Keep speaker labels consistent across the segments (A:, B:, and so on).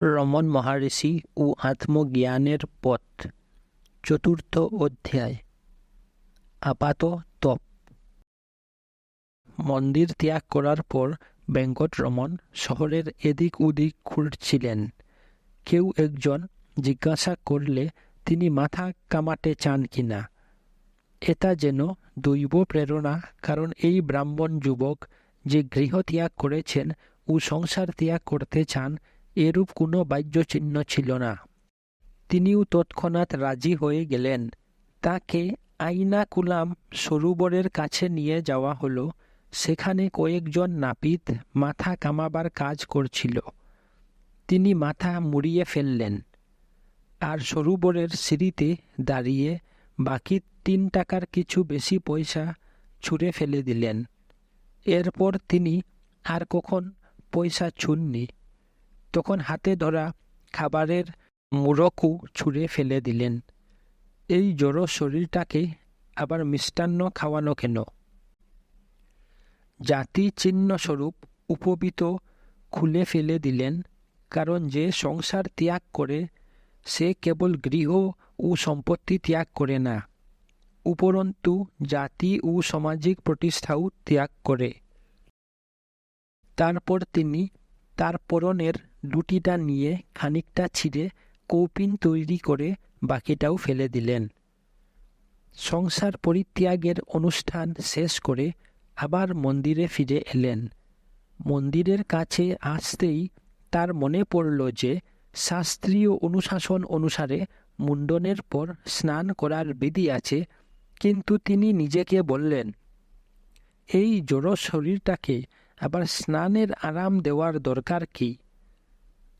A: রমন মহারিষি ও আত্মজ্ঞানের পথ, চতুর্থ অধ্যায়, আপাত তপ। মন্দির ত্যাগ করার পর রমন শহরের এদিক ওদিক ঘুরছিলেন। কেউ একজন জিজ্ঞাসা করলে তিনি মাথা কামাতে চান কিনা। এটা যেন দৈব প্রেরণা, কারণ এই ব্রাহ্মণ যুবক যে গৃহ ত্যাগ করেছেন ও সংসার ত্যাগ করতে চান এরূপ কোনো বাহ্যচিহ্ন ছিল না। তিনিও তৎক্ষণাৎ রাজি হয়ে গেলেন। তাকে আইনা কুলাম সরোবরের কাছে নিয়ে যাওয়া হলো। সেখানে কয়েকজন নাপিত মাথা কামাবার কাজ করছিল। তিনি মাথা মুড়িয়ে ফেললেন আর সরোবরের সিঁড়িতে দাঁড়িয়ে বাকি তিন টাকার কিছু বেশি পয়সা ছুঁড়ে ফেলে দিলেন। এরপর তিনি আর কখন পয়সা ছুননি। তখন হাতে ধরা খাবারের মুরকু ছুঁড়ে ফেলে দিলেন। এই জড়ো শরীরটাকে আবার মিষ্টান্ন খাওয়ানো কেন? জাতি চিহ্ন স্বরূপ উপবিত খুলে ফেলে দিলেন, কারণ যে সংসার ত্যাগ করে, সে কেবল গৃহ ও সম্পত্তি ত্যাগ করে না, উপরন্তু জাতি ও সামাজিক প্রতিষ্ঠাও ত্যাগ করে। তারপর তিনি তার পরনের লুটিটা নিয়ে খানিকটা ছিঁড়ে কৌপিন তৈরি করে বাকিটাও ফেলে দিলেন। সংসার পরিত্যাগের অনুষ্ঠান শেষ করে আবার মন্দিরে ফিরে এলেন। মন্দিরের কাছে আসতেই তার মনে পড়ল যে শাস্ত্রীয় অনুশাসন অনুসারে মুন্ডনের পর স্নান করার বিধি আছে, কিন্তু তিনি নিজেকে বললেন, এই জড় শরীরটাকে আবার স্নানের আরাম দেওয়ার দরকার কি?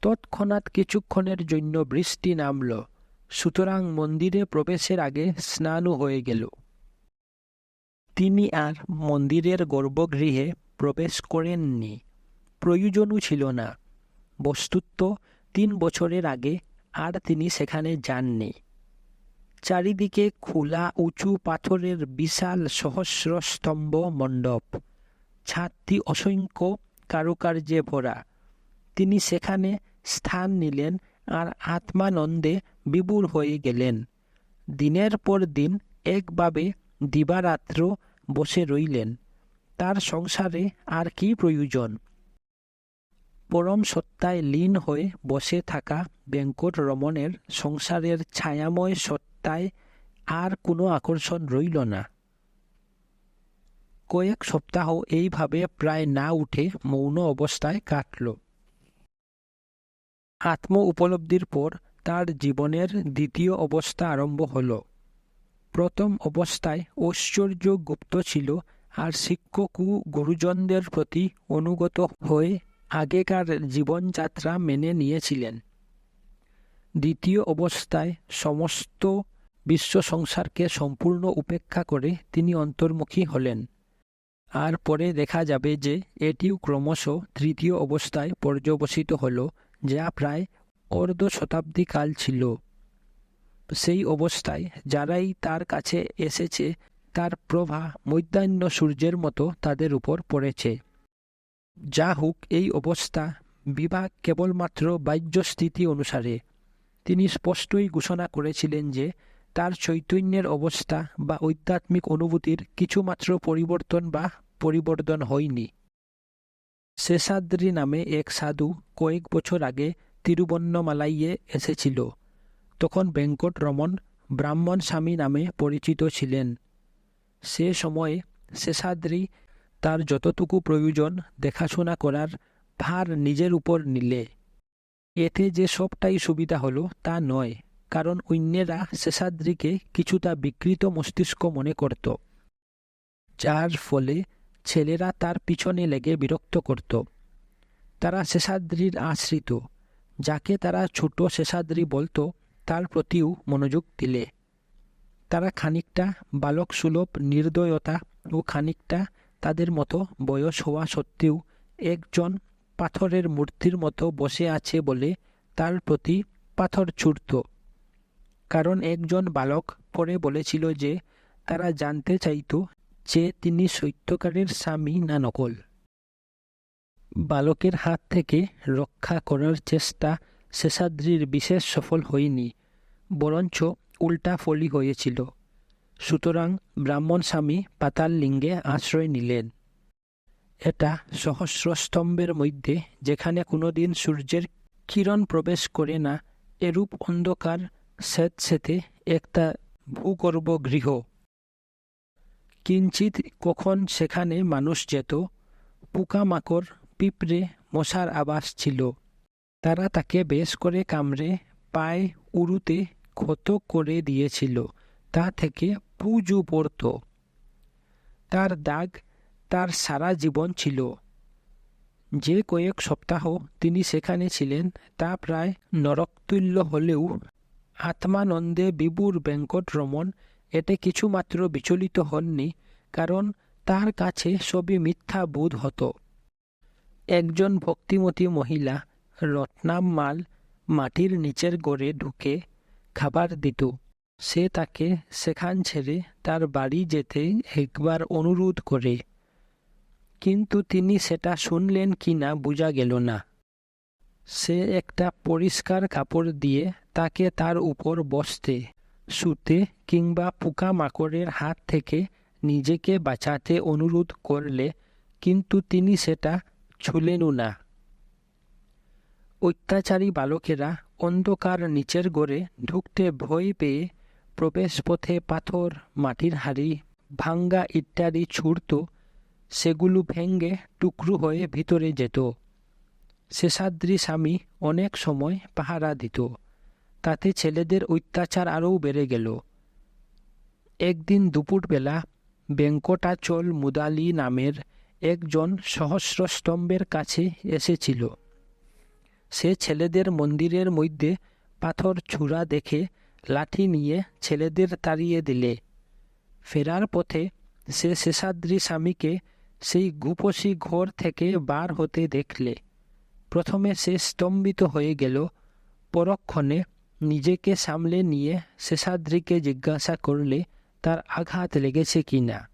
A: তৎক্ষণাৎ কিছুক্ষণের জন্য বৃষ্টি নামল। সুতরাং মন্দিরে প্রবেশের আগে স্নানও হয়ে গেল। তিনি আর মন্দিরের গর্ভগৃহে প্রবেশ করেননি। প্রয়োজনও ছিল না। বস্তুত্ব তিন বছরের আগে আর তিনি সেখানে যাননি। চারিদিকে খোলা উঁচু পাথরের বিশাল সহস্র স্তম্ভ মণ্ডপ। ছাদটি অসংখ্য কারুকার্যে ভরা। তিনি সেখানে স্থান নিলেন আর আত্মানন্দে বিবুর হয়ে গেলেন। দিনের পর দিন একভাবে দিবারাত্র বসে রইলেন। তার সংসারে আর কি প্রয়োজন? পরম সত্তায় লীন হয়ে বসে থাকা বেঙ্কট রমণের সংসারের ছায়াময় সত্তায় আর কোনো আকর্ষণ রইল না। কয়েক সপ্তাহ এইভাবে প্রায় না উঠে মৌন অবস্থায় কাটল। আত্ম উপলব্ধির পর তার জীবনের দ্বিতীয় অবস্থা আরম্ভ হল। প্রথম অবস্থায় ঐশ্বর্য গুপ্ত ছিল আর শিক্ষক ও গুরুজনদের প্রতি অনুগত হয়ে আগেকার জীবনযাত্রা মেনে নিয়েছিলেন। দ্বিতীয় অবস্থায় সমস্ত বিশ্ব সংসারকে সম্পূর্ণ উপেক্ষা করে তিনি অন্তর্মুখী হলেন। আর পরে দেখা যাবে যে এটিও ক্রমশ তৃতীয় অবস্থায় পর্যবসিত হল যা প্রায় অর্ধ শতাব্দী কাল ছিল। সেই অবস্থায় যারাই তার কাছে এসেছে, তার প্রভা মধ্যাহ্ন সূর্যের মতো তাদের উপর পড়েছে। যা হোক, এই অবস্থা বিবাহ কেবলমাত্র বাহ্যস্থিতি অনুসারে। তিনি স্পষ্টই ঘোষণা করেছিলেন যে, তার চৈতন্যের অবস্থা বা আধ্যাত্মিক অনুভূতির কিছুমাত্র পরিবর্তন বা পরিবর্তন হয়নি। শেষাদ্রি নামে এক সাধু কয়েক বছর আগে তিরুবন্নমালাইয়ে এসেছিল। তখন বেঙ্কট রমন ব্রাহ্মণ স্বামী নামে পরিচিত ছিলেন। সে সময়ে শেষাদ্রি তার যতটুকু প্রয়োজন দেখাশোনা করার ভার নিজের উপর নিলে। এতে যে সবটাই সুবিধা হলো তা নয়, কারণ অন্যেরা শেষাদ্রিকে কিছুটা বিকৃত মস্তিষ্ক মনে করত। যার ফলে ছেলেরা তার পিছনে লেগে বিরক্ত করত। তারা শেষাদ্রির আশ্রিত। যাকে তারা ছোট শেষাদ্রি বলতো, তার প্রতিও মনোযোগ দিলে। তারা খানিকটা বালক সুলভ নির্দয়তা ও খানিকটা তাদের মতো বয়স হওয়া সত্ত্বেও একজন পাথরের মূর্তির মতো বসে আছে বলে তার প্রতি পাথর ছুটত কারণ একজন বালক পরে বলেছিল যে, তারা জানতে চাইত যে তিনি সত্যকারের স্বামী না নকল বালকের হাত থেকে রক্ষা করার চেষ্টা শেষাদ্রির বিশেষ সফল হয়নি, বরঞ্চ উল্টা ফলি হয়েছিল। সুতরাং ব্রাহ্মণ স্বামী পাতাল লিঙ্গে আশ্রয় নিলেন। এটা সহস্র স্তম্ভের মধ্যে যেখানে কোনোদিন সূর্যের কিরণ প্রবেশ করে না, এরূপ অন্ধকার স্যাঁতস্যাঁতে একটা ভূগর্ভ গৃহ কিঞ্চিত কখন সেখানে মানুষ যেত, পোকামাকড়, পিঁপড়ে, মশার আবাস ছিল। তারা তাকে বেশ করে কামড়ে, পায়ে উড়ুতে ক্ষত করে দিয়েছিল। তা থেকে পুজু পড়ত। তার দাগ তার সারা জীবন ছিল। যে কয়েক সপ্তাহ তিনি সেখানে ছিলেন, তা প্রায় নরকতুল্য হলেও আত্মানন্দে বিবুর রমন এতে কিছুমাত্র বিচলিত হননি, কারণ তার কাছে সবই মিথ্যা বোধ হতো। একজন ভক্তিমতী মহিলা রত্নাম মাল মাটির নিচের গড়ে ঢুকে খাবার দিত। সে তাকে সেখান ছেড়ে তার বাড়ি যেতে একবার অনুরোধ করে। কিন্তু তিনি সেটা শুনলেন কি না বোঝা গেল না। সে একটা পরিষ্কার কাপড় দিয়ে তাকে তার উপর বসতে শুতে কিংবা পোকামাকড়ের হাত থেকে নিজেকে বাঁচাতে অনুরোধ করলে কিন্তু তিনি সেটা ছুলেনও না। অত্যাচারী বালকেরা অন্ধকার নিচের গড়ে ঢুকতে ভয় পেয়ে প্রবেশপথে পাথর, মাটির হাড়ি, ভাঙ্গা ইত্যাদি ছুড়ত, সেগুলো ভেঙ্গে টুকরো হয়ে ভিতরে যেত। শেষাদ্রি স্বামী অনেক সময় পাহারা দিত। তাতে ছেলেদের অত্যাচার আরও বেড়ে গেল। একদিন দুপুরবেলা বেঙ্কটাচল মুদালি নামের একজন সহস্র স্তম্ভের কাছে এসেছিল। সে ছেলেদের মন্দিরের মধ্যে পাথর ছুঁড়া দেখে লাঠি নিয়ে ছেলেদের তাড়িয়ে দিলে। ফেরার পথে সে শেষাদ্রি স্বামীকে সেই গুপসি ঘর থেকে বার হতে দেখলে। প্রথমে সে স্তম্ভিত হয়ে গেল, পরক্ষণে নিজেকে সামলে নিয়ে শেষাদ্রিকে জিজ্ঞাসা করলে তার আঘাত লেগেছে কি না?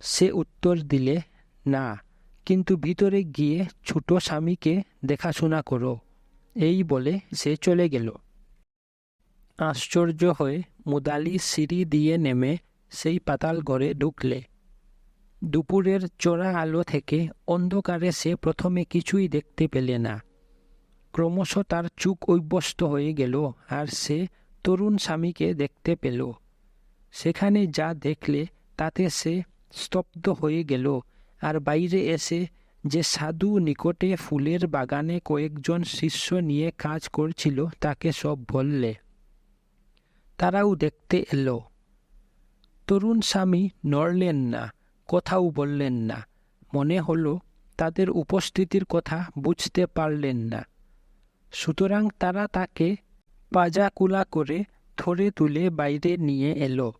A: সে উত্তর দিলে, না, কিন্তু ভিতরে গিয়ে ছোট স্বামীকে দেখাশোনা করো। এই বলে সে চলে গেল। আশ্চর্য হয়ে মুদালি সিঁড়ি দিয়ে নেমে সেই পাতাল ঘরে ঢুকলে। দুপুরের চোরা আলো থেকে অন্ধকারে সে প্রথমে কিছুই দেখতে পেলে না। ক্রমশ তার চুক অভ্যস্ত হয়ে গেল আর সে তরুণ স্বামীকে দেখতে পেল। সেখানে যা দেখলে তাতে সে স্তব্ধ হয়ে গেল আর বাইরে এসে যে সাধু নিকটে ফুলের বাগানে কয়েকজন শিষ্য নিয়ে কাজ করছিল তাকে সব বললে। তারাও দেখতে এলো। তরুণ স্বামী নড়লেন না, কথাও বললেন না। মনে হলো তাদের উপস্থিতির কথা বুঝতে পারলেন না। সুতরাং তারা তাকে পাজাকুলা করে ধরে তুলে বাইরে নিয়ে এলো।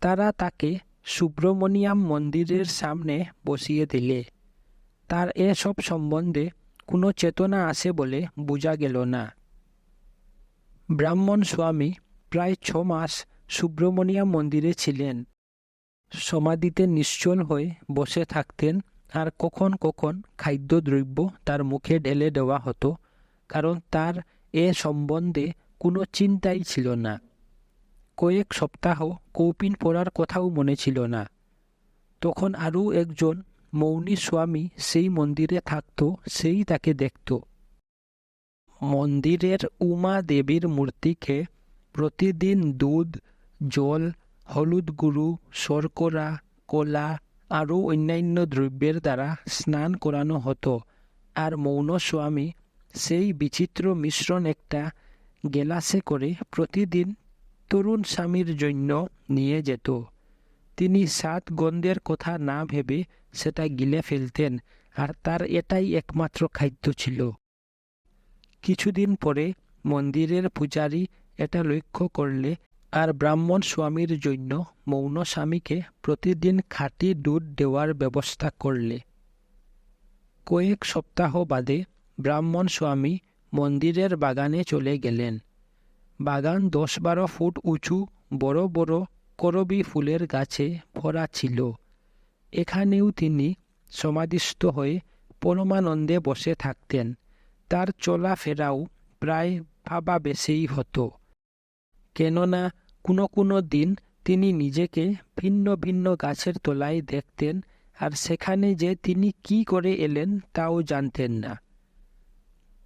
A: তারা তাকে সুব্রমণিয়াম মন্দিরের সামনে বসিয়ে দিলে। তার এসব সম্বন্ধে কোনো চেতনা আসে বলে বোঝা গেল না। ব্রাহ্মণ স্বামী প্রায় ছ মাস সুব্রমণিয়াম মন্দিরে ছিলেন। সমাধিতে নিশ্চল হয়ে বসে থাকতেন আর কখন কখন খাদ্যদ্রব্য তার মুখে ঢেলে দেওয়া হতো কারণ তার এ সম্বন্ধে কোনো চিন্তাই ছিল না। কয়েক সপ্তাহ কৌপিন পড়ার কথাও মনে ছিল না। তখন আরও একজন মৌনী স্বামী সেই মন্দিরে থাকত, সেই তাকে দেখত। মন্দিরের উমা দেবীর মূর্তিকে প্রতিদিন দুধ, জল, হলুদ গুরু শর্করা, কলা আরও অন্যান্য দ্রব্যের দ্বারা স্নান করানো হতো। আর মৌন স্বামী সেই বিচিত্র মিশ্রণ একটা গেলাসে করে প্রতিদিন তরুণ স্বামীর জন্য নিয়ে যেত। তিনি সাত গন্ধের কথা না ভেবে সেটা গিলে ফেলতেন, আর তার এটাই একমাত্র খাদ্য ছিল। কিছুদিন পরে মন্দিরের পূজারী এটা লক্ষ্য করলে, আর ব্রাহ্মণ স্বামীর জন্য মৌন স্বামীকে প্রতিদিন খাঁটি দুধ দেওয়ার ব্যবস্থা করলে। কয়েক সপ্তাহ বাদে ব্রাহ্মণ স্বামী মন্দিরের বাগানে চলে গেলেন। বাগান দশ বারো ফুট উঁচু, বড় বড় করবি ফুলের গাছে ভরা ছিল। এখানেও তিনি সমাধিস্থ হয়ে পরমানন্দে বসে থাকতেন। তার চলাফেরাও প্রায় ভাবা বেশেই হতো। কেননা কোনো কোনো দিন তিনি নিজেকে ভিন্ন ভিন্ন গাছের তলায় দেখতেন আর সেখানে যে তিনি কি করে এলেন তাও জানতেন না।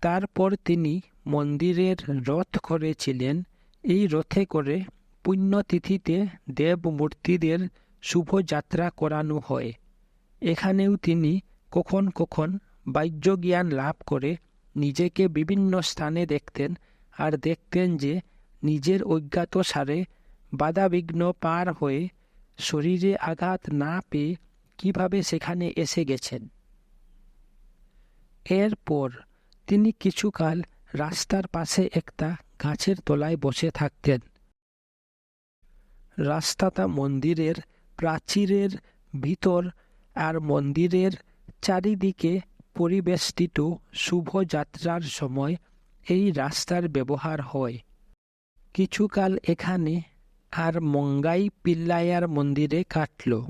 A: তারপর তিনি মন্দিরের রথ করেছিলেন। এই রথে করে পুণ্যতিথিতে দেব মূর্তিদের শুভযাত্রা করানো হয়। এখানেও তিনি কখন কখন বাহ্যজ্ঞান লাভ করে নিজেকে বিভিন্ন স্থানে দেখতেন আর দেখতেন যে নিজের অজ্ঞাত সারে বাধাবিঘ্ন পার হয়ে শরীরে আঘাত না পেয়ে কীভাবে সেখানে এসে গেছেন। এরপর তিনি কিছুকাল রাস্তার পাশে একটা গাছের তলায় বসে থাকতেন। রাস্তাটা মন্দিরের প্রাচীরের ভিতর আর মন্দিরের চারিদিকে পরিবেষ্টিত শুভযাত্রার সময় এই রাস্তার ব্যবহার হয়। কিছুকাল এখানে আর মঙ্গাই পিল্লাইয়ার মন্দিরে কাটল।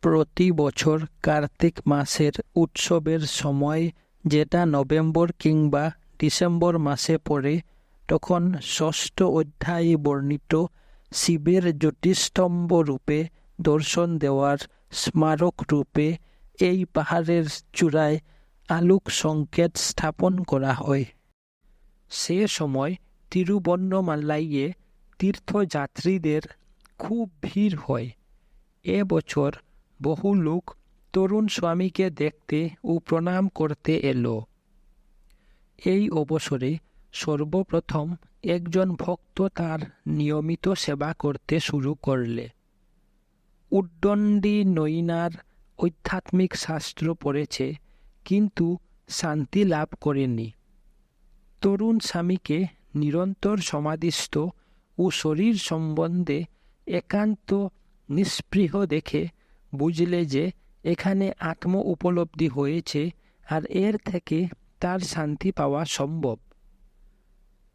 A: প্রতি বছর কার্তিক মাসের উৎসবের সময় যেটা নভেম্বর কিংবা ডিসেম্বর মাসে পড়ে, তখন ষষ্ঠ অধ্যায়ে বর্ণিত শিবের জ্যোতিস্তম্ভ রূপে দর্শন দেওয়ার স্মারক রূপে এই পাহাড়ের চূড়ায় আলোক সংকেত স্থাপন করা হয়। সে সময় তিরুবন্নমাল্লাইয়ে তীর্থযাত্রীদের খুব ভিড় হয়। এ বছর বহু লোক তরুণ স্বামীকে দেখতে ও প্রণাম করতে এলো। এই অবসরে সর্বপ্রথম একজন ভক্ত তার নিয়মিত সেবা করতে শুরু করলে। উদ্দণ্ডী নৈনার আধ্যাত্মিক শাস্ত্র পড়েছে, কিন্তু শান্তি লাভ করেনি। তরুণ স্বামীকে নিরন্তর সমাধিস্থ ও শরীর সম্বন্ধে একান্ত নিস্পৃহ দেখে বুঝলে যে এখানে আত্ম উপলব্ধি হয়েছে আর এর থেকে তার শান্তি পাওয়া সম্ভব।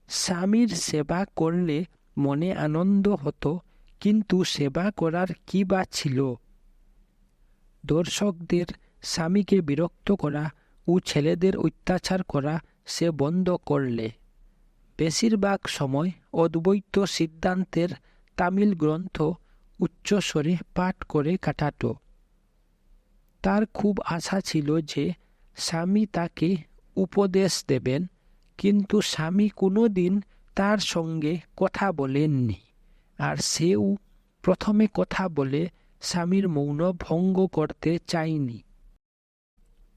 A: স্বামীর সেবা করলে মনে আনন্দ হতো, কিন্তু সেবা করার কি বা ছিল? দর্শকদের স্বামীকে বিরক্ত করা ও ছেলেদের অত্যাচার করা সে বন্ধ করলে। বেশিরভাগ সময় অদ্বৈত সিদ্ধান্তের তামিল গ্রন্থ উচ্চস্বরে পাঠ করে কাটাত। তার খুব আশা ছিল যে স্বামী তাকে উপদেশ দেবেন, কিন্তু স্বামী কোনো দিন তার সঙ্গে কথা বলেননি। আর সেও প্রথমে কথা বলে স্বামীর মৌন ভঙ্গ করতে চায়নি।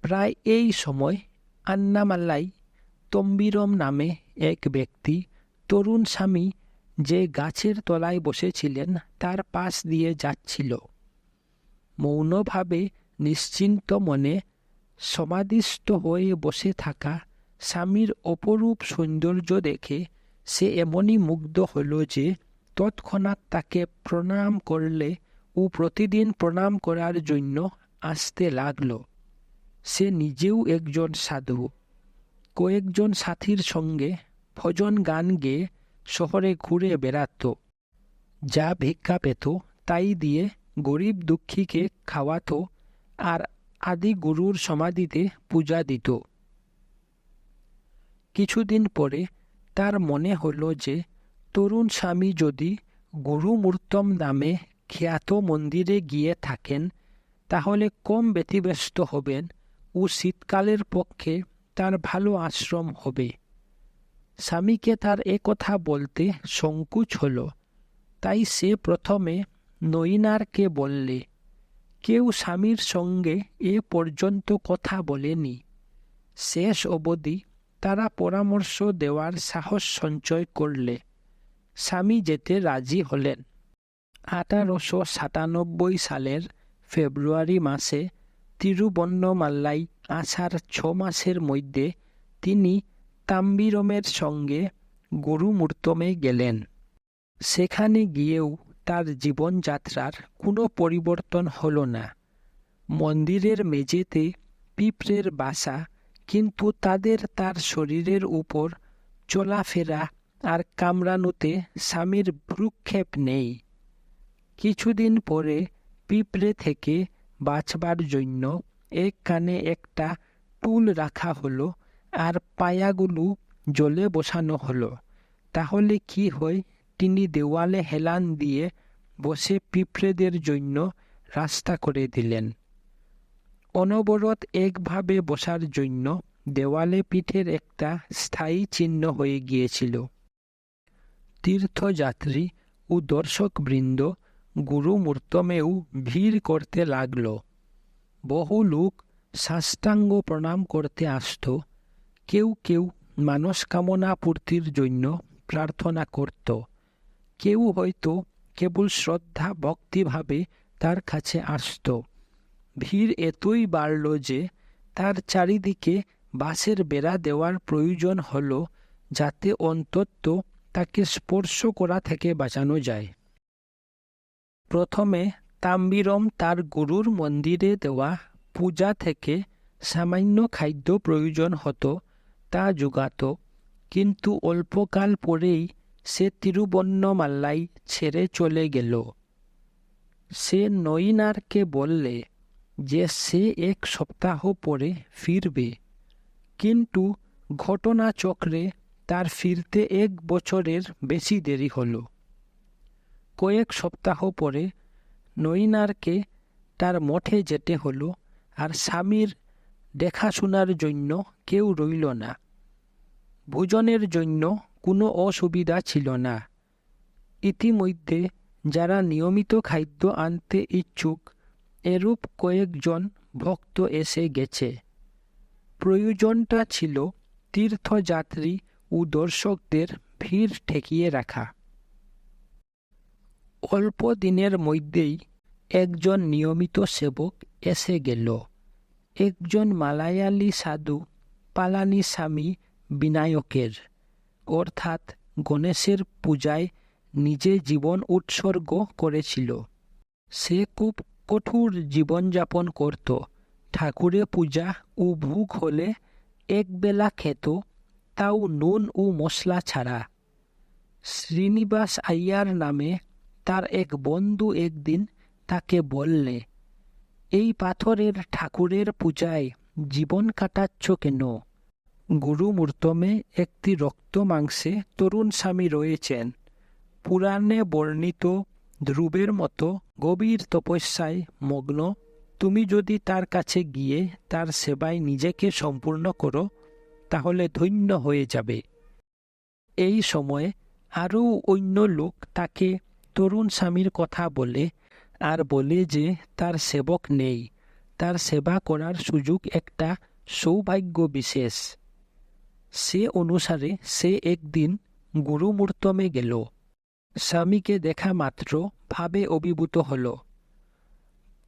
A: প্রায় এই সময় আন্নামাল্লাই তম্বিরম নামে এক ব্যক্তি, তরুণ স্বামী, যে গাছের তলায় বসেছিলেন, তার পাশ দিয়ে যাচ্ছিল। মৌনভাবে নিশ্চিন্ত মনে সমাধিস্থ হয়ে বসে থাকা স্বামীর অপরূপ সৌন্দর্য দেখে সে এমনই মুগ্ধ হল যে তৎক্ষণাৎ তাকে প্রণাম করলে ও প্রতিদিন প্রণাম করার জন্য আসতে লাগল। সে নিজেও একজন সাধু। কয়েকজন সাথীর সঙ্গে ভজন গান গেয়ে শহরে ঘুরে বেড়াত। যা ভিক্ষা পেত, তাই দিয়ে গরিব দুঃখীকে খাওয়াতো আর আদি গুরুর সমাধিতে পূজা দিত। কিছুদিন পরে তার মনে হল যে, তরুণ স্বামী যদি গুরুমূর্তম নামে খ্যাত মন্দিরে গিয়ে থাকেন, তাহলে কম ব্যতিব্যস্ত হবেন ও শীতকালের পক্ষে তার ভালো আশ্রম হবে। স্বামীকে তার এ কথা বলতে সংকুচ হল। তাই সে প্রথমে নইনারকে বললে কেউ স্বামীর সঙ্গে এ পর্যন্ত কথা বলেনি। শেষ অবধি তারা পরামর্শ দেওয়ার সাহস সঞ্চয় করলে। স্বামী যেতে রাজি হলেন। আঠারোশো সাতানব্বই সালের ফেব্রুয়ারি মাসে তিরুবন্নমাল্লাই আসার ছ মাসের মধ্যে তিনি তাম্বিরমের সঙ্গে গরুমূর্তমে গেলেন। সেখানে গিয়েও তার জীবনযাত্রার কোনো পরিবর্তন হল না। মন্দিরের মেঝেতে পিঁপড়ের বাসা, কিন্তু তাদের তার শরীরের উপর চলাফেরা আর কামড়ানোতে স্বামীর ভ্রুক্ষেপ নেই। কিছুদিন পরে পিঁপড়ে থেকে বাঁচবার জন্য এক কানে একটা টুল রাখা হলো আর পায়াগুলো জলে বসানো হলো। তাহলে কি হয়? তিনি দেওয়ালে হেলান দিয়ে বসে পিঁপড়েদের জন্য রাস্তা করে দিলেন। অনবরত একভাবে বসার জন্য দেওয়ালে পিঠের একটা স্থায়ী চিহ্ন হয়ে গিয়েছিল। তীর্থযাত্রী ও দর্শকবৃন্দ গুরুমূর্তমেও ভিড় করতে লাগল। বহু লোক সাষ্টাঙ্গ প্রণাম করতে আসত। কেউ কেউ মানসকামনা পূর্তির জন্য প্রার্থনা করত। কেউ হয়তো কেবল শ্রদ্ধা, ভক্তিভাবে তার কাছে আসত। ভিড় এতই বাড়ল যে তার চারিদিকে বাঁশের বেড়া দেওয়ার প্রয়োজন হল যাতে অন্তত তাকে স্পর্শ করা থেকে বাঁচানো যায়। প্রথমে তাম্বিরম তার গুরুর মন্দিরে দেওয়া পূজা থেকে সামান্য খাদ্য প্রয়োজন হতো, তা যোগাত। কিন্তু অল্পকাল পরেই সে তিরুবন্নমাল্লাই ছেড়ে চলে গেল। সে নইনারকে বললে যে সে এক সপ্তাহ পরে ফিরবে, কিন্তু ঘটনাচক্রে তার ফিরতে এক বছরের বেশি দেরি হল। কয়েক সপ্তাহ পরে নইনারকে তার মঠে যেতে হলো আর স্বামীর দেখাশোনার জন্য কেউ রইল না। ভোজনের জন্য কোনো অসুবিধা ছিল না। ইতিমধ্যে যারা নিয়মিত খাদ্য আনতে ইচ্ছুক, এরূপ কয়েকজন ভক্ত এসে গেছে। প্রয়োজনটা ছিল তীর্থযাত্রী ও দর্শকদের ভিড় ঠেকিয়ে রাখা। অল্প দিনের মধ্যেই একজন নিয়মিত সেবক এসে গেল। একজন মালায়ালি সাধু পালানি স্বামী বিনায়কের। অর্থাৎ গণেশের পূজায় নিজে জীবন উৎসর্গ করেছিল। সে খুব কঠোর জীবনযাপন করত। ঠাকুরে পূজা ও ভোগ হলে একবেলা খেত, তাও নুন ও মশলা ছাড়া। শ্রীনিবাস আইয়ার নামে তার এক বন্ধু একদিন তাকে বললে, এই পাথরের ঠাকুরের পূজায় জীবন কাটাচ্ছ কেন? গুরুমূর্তমে একটি রক্ত মাংসে তরুণ স্বামী রয়েছেন। পুরাণে বর্ণিত ধ্রুবের মতো গভীর তপস্যায় মগ্ন। তুমি যদি তার কাছে গিয়ে তার সেবায় নিজেকে সম্পূর্ণ করো, তাহলে ধন্য হয়ে যাবে। এই সময়ে আরও অন্য লোক তাকে তরুণ স্বামীর কথা বলে আর বলে যে তার সেবক নেই। তার সেবা করার সুযোগ একটা সৌভাগ্য বিশেষ। সে অনুসারে সে একদিন গুরুমূর্তমে গেল। স্বামীকে দেখা মাত্র ভাবে অভিভূত হল।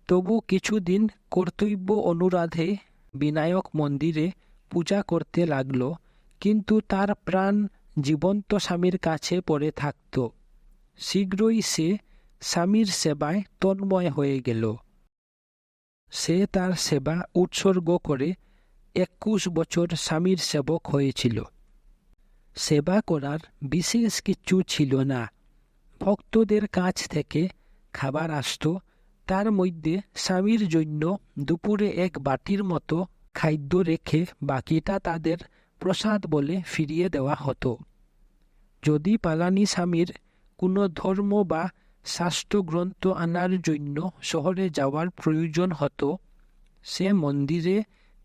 A: তবু কিছুদিন কর্তব্য অনুরাধে বিনায়ক মন্দিরে পূজা করতে লাগল, কিন্তু তার প্রাণ জীবন্ত স্বামীর কাছে পড়ে থাকত। শীঘ্রই সে স্বামীর সেবায় তন্ময় হয়ে গেল। সে তার সেবা উৎসর্গ করে একুশ বছর স্বামীর সেবক হয়েছিল। সেবা করার বিশেষ কিছু ছিল না। ভক্তদের কাছ থেকে খাবার আসত, তার মধ্যে স্বামীর জন্য দুপুরে এক বাটির মতো খাদ্য রেখে বাকিটা তাদের প্রসাদ বলে ফিরিয়ে দেওয়া হতো। যদি পালানি স্বামীর কোনো ধর্ম বা শাস্ত্রগ্রন্থ আনার জন্য শহরে যাওয়ার প্রয়োজন হতো, সে মন্দিরে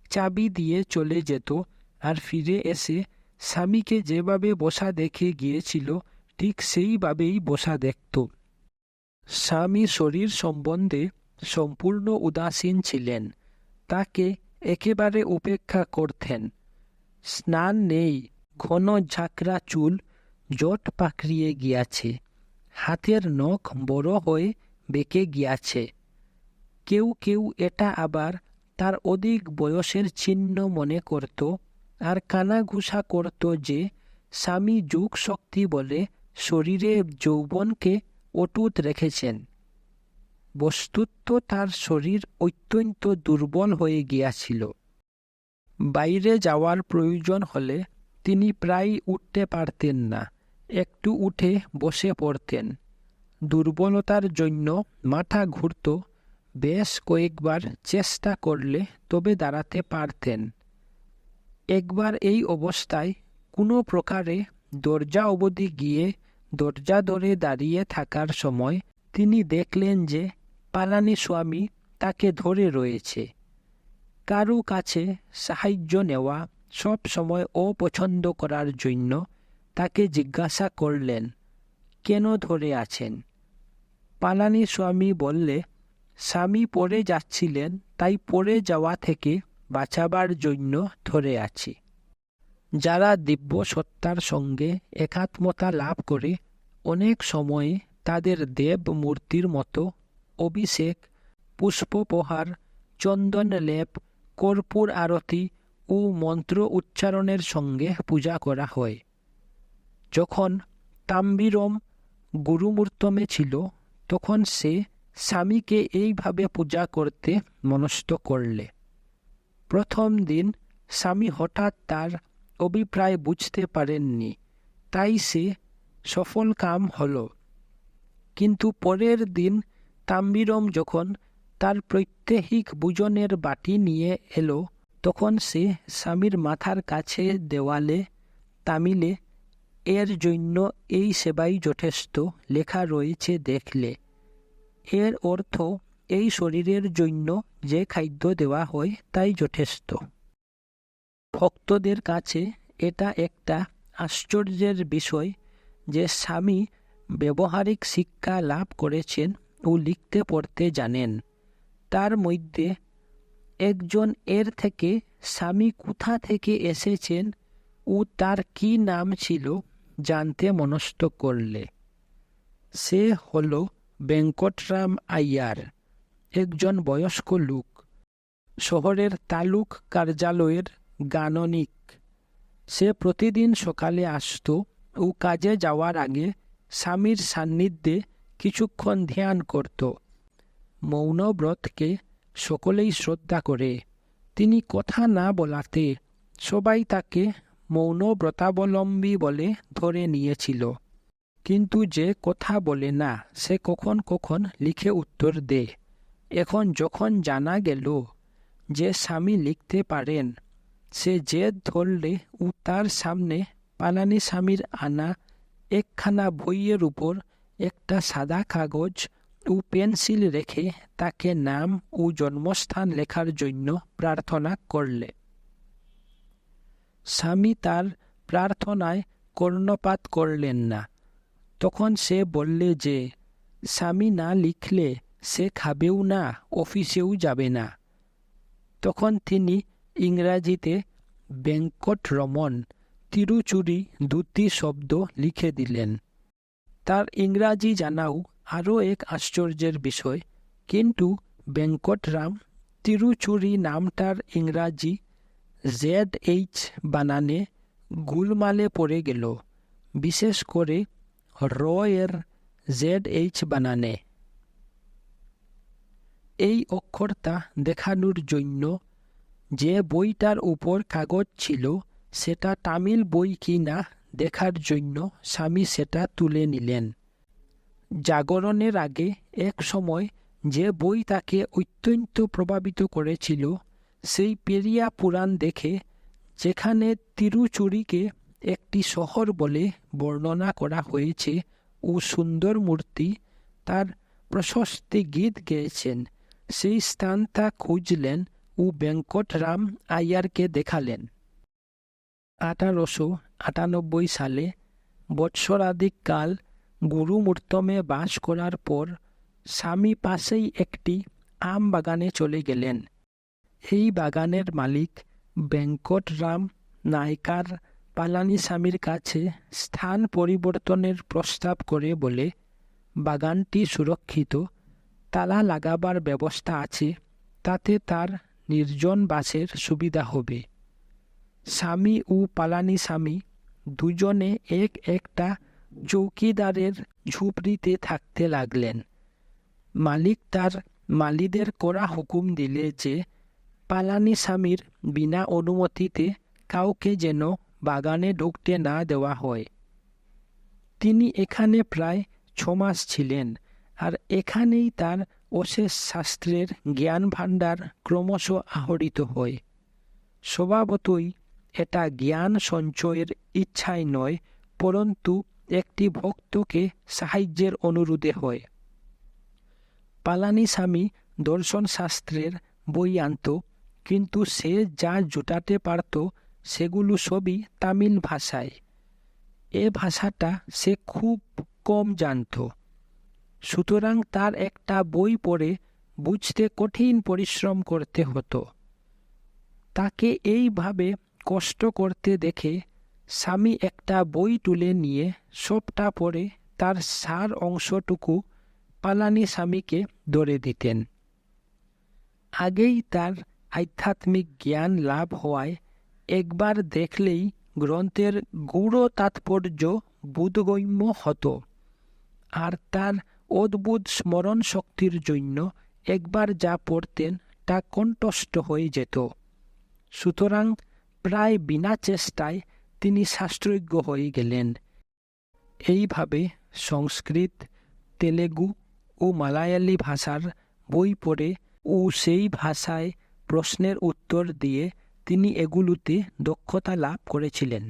A: চাবি দিয়ে চলে যেত আর ফিরে এসে স্বামীকে যেভাবে বসা দেখে গিয়েছিল, ঠিক সেইভাবেই বসা দেখত। স্বামী শরীর সম্বন্ধে সম্পূর্ণ উদাসীন ছিলেন। তাকে একেবারে উপেক্ষা করতেন। স্নান নেই, ঘন ঝাঁকড়া চুল, জট পাকড়িয়ে গিয়াছে। হাতের নখ বড় হয়ে বেঁকে গিয়াছে। কেউ কেউ এটা আবার তার অধিক বয়সের চিহ্ন মনে করত আর কানাঘুষা করত যে স্বামী যুগ শক্তি বলে শরীরে যৌবনকে অটুট রেখেছেন। বস্তুত তার শরীর অত্যন্ত দুর্বল হয়ে গিয়াছিল। বাইরে যাওয়ার প্রয়োজন হলে তিনি প্রায় উঠতে পারতেন না, একটু উঠে বসে পড়তেন। দুর্বলতার জন্য মাথা ঘুরত বেশ কয়েকবার চেষ্টা করলে তবে দাঁড়াতে পারতেন। একবার এই অবস্থায় কোনো প্রকারে দরজা অবধি গিয়ে দরজা ধরে দাঁড়িয়ে থাকার সময় তিনি দেখলেন যে পালানি স্বামী তাকে ধরে রয়েছে। কারু কাছে সাহায্য নেওয়া সব সময় অপছন্দ করার জন্য তাকে জিজ্ঞাসা করলেন, কেন ধরে আছেন? পালানি স্বামী বললে স্বামী পড়ে যাচ্ছিলেন, তাই পড়ে যাওয়া থেকে বাঁচাবার জন্য ধরে আছি। যারা দিব্য সত্তার সঙ্গে একাত্মতা লাভ করে, অনেক সময়ে তাদের দেব মূর্তির মতো অভিষেক, পুষ্পপহার, চন্দন লেপ, কর্পূর আরতি ও মন্ত্র উচ্চারণের সঙ্গে পূজা করা হয়। যখন তাম্বিরম গুরুমূর্তমে ছিল, তখন সে স্বামীকে এইভাবে পূজা করতে মনস্থ করলে। প্রথম দিন স্বামী হঠাৎ তার অভিপ্রায় বুঝতে পারেননি। তাই সে সফল কাম হল। কিন্তু পরের দিন তাম্বিরম যখন তার প্রত্যহিক বুজনের বাটি নিয়ে এলো, তখন সে স্বামীর মাথার কাছে দেওয়ালে তামিলে, এর জন্য এই সেবাই যথেষ্ট লেখা রয়েছে দেখলে। এর অর্থ, এই শরীরের জন্য যে খাদ্য দেওয়া হয় তাই যথেষ্ট। ভক্তদের কাছে এটা একটা আশ্চর্যের বিষয় যে স্বামী ব্যবহারিক শিক্ষা লাভ করেছেন ও লিখতে পড়তে জানেন। তার মধ্যে, একজন এর থেকে স্বামী কোথা থেকে এসেছেন ও তার কি নাম ছিল জানতে মনস্থ করলে। সে হল বেঙ্কটরাম আইয়ার, একজন বয়স্ক লোক, শহরের তালুক কার্যালয়ের গাননিক। সে প্রতিদিন সকালে আসত ও কাজে যাওয়ার আগে স্বামীর সান্নিধ্যে কিছুক্ষণ ধ্যান করত। মৌনব্রতকে সকলেই শ্রদ্ধা করে। তিনি কথা না বলাতে সবাই তাকে মৌনব্রতাবলম্বী বলে ধরে নিয়েছিল। কিন্তু যে কথা বলে না, সে কখন কখন লিখে উত্তর দে। এখন যখন জানা গেল যে স্বামী লিখতে পারেন, সে জেদ ধরলে ও তার সামনে পালানি স্বামীর আনা একখানা বইয়ের উপর একটা সাদা কাগজ ও পেন্সিল রেখে তাকে নাম ও জন্মস্থান লেখার জন্য প্রার্থনা করলে। স্বামী তার প্রার্থনায় কর্ণপাত করলেন না। তখন সে বললে যে, স্বামী না লিখলে সে খাবেও না, অফিসেও যাবে না। তখন তিনি ইংরাজিতে রমন তিরুচুরি দুটি শব্দ লিখে দিলেন। তার ইংরাজি জানাও আরও এক আশ্চর্যের বিষয়, কিন্তু বেঙ্কটরাম তিরুচুরি নামটার ইংরাজি জেড এইচ বানানে গুলমালে পড়ে গেল, বিশেষ করে র এর জেড এইচ বানানে। এই অক্ষরটা দেখানোর জন্য যে বইটার উপর কাগজ ছিল, সেটা তামিল বই কি না দেখার জন্য স্বামী সেটা তুলে নিলেন। জাগরণের আগে এক সময় যে বই তাকে অত্যন্ত প্রভাবিত করেছিল, সেই পেরিয়া পুরাণ দেখে, যেখানে তিরুচুরিকে একটি শহর বলে বর্ণনা করা হয়েছে। ও সুন্দর মূর্তি তার প্রশস্তি গীত গেয়েছেন। সেই স্থান তা খুঁজলেন ও বেঙ্কটরাম আয়ারকে দেখালেন। আঠারোশো আটানব্বই সালে বৎসরাধিক কাল গুরুমূর্তমে বাস করার পর স্বামী পাশেই একটি আম বাগানে চলে গেলেন। এই বাগানের মালিক বেঙ্কটরাম নায়কার পালানিস্বামীর কাছে স্থান পরিবর্তনের প্রস্তাব করে বলে, বাগানটি সুরক্ষিত, তালা লাগাবার ব্যবস্থা আছে, তাতে তার নির্জন বাসের সুবিধা হবে। স্বামী ও পালানি স্বামী দুজনে এক একটা চৌকিদারের ঝুপড়িতে থাকতে লাগলেন। মালিক তার মালিদের করা হুকুম দিলে যে, পালানি স্বামীর বিনা অনুমতিতে কাউকে যেন বাগানে ঢুকতে না দেওয়া হয়। তিনি এখানে প্রায় ছমাস ছিলেন আর এখানেই তার অশেষ শাস্ত্রের জ্ঞান ভাণ্ডার ক্রমশ আহরিত হয়। স্বভাবতই এটা জ্ঞান সঞ্চয়ের ইচ্ছায় নয়, পরন্তু একটি ভক্তকে সাহায্যের অনুরোধে হয়। পালানিস্বামী দর্শনশাস্ত্রের বই আনত কিন্তু সে যা জোটাতে পারত সেগুলো সবই তামিল ভাষায়। এ ভাষাটা সে খুব কম জানত। সুতরাং তার একটা বই পড়ে বুঝতে কঠিন পরিশ্রম করতে হতো। তাকে এইভাবে কষ্ট করতে দেখে স্বামী একটা বই তুলে নিয়ে সবটা পড়ে তার সার অংশটুকু পালানি স্বামীকে ধরে দিতেন। আগেই তার আধ্যাত্মিক জ্ঞান লাভ হওয়ায় একবার দেখলেই গ্রন্থের গূঢ় তাৎপর্য বোধগম্য হতো। আর তার অদ্ভুত স্মরণ শক্তির জন্য একবার যা পড়তেন তা কণ্ঠস্থ হয়ে যেত। সুতরাং প্রায় বিনা চেষ্টায় তিনি শাস্ত্রজ্ঞ হয়ে গেলেন। এইভাবে সংস্কৃত, তেলেগু ও মালায়ালি ভাষার বই পড়ে ও সেই ভাষায় প্রশ্নের উত্তর দিয়ে তিনি এগুলোতে দক্ষতা লাভ করেছিলেন।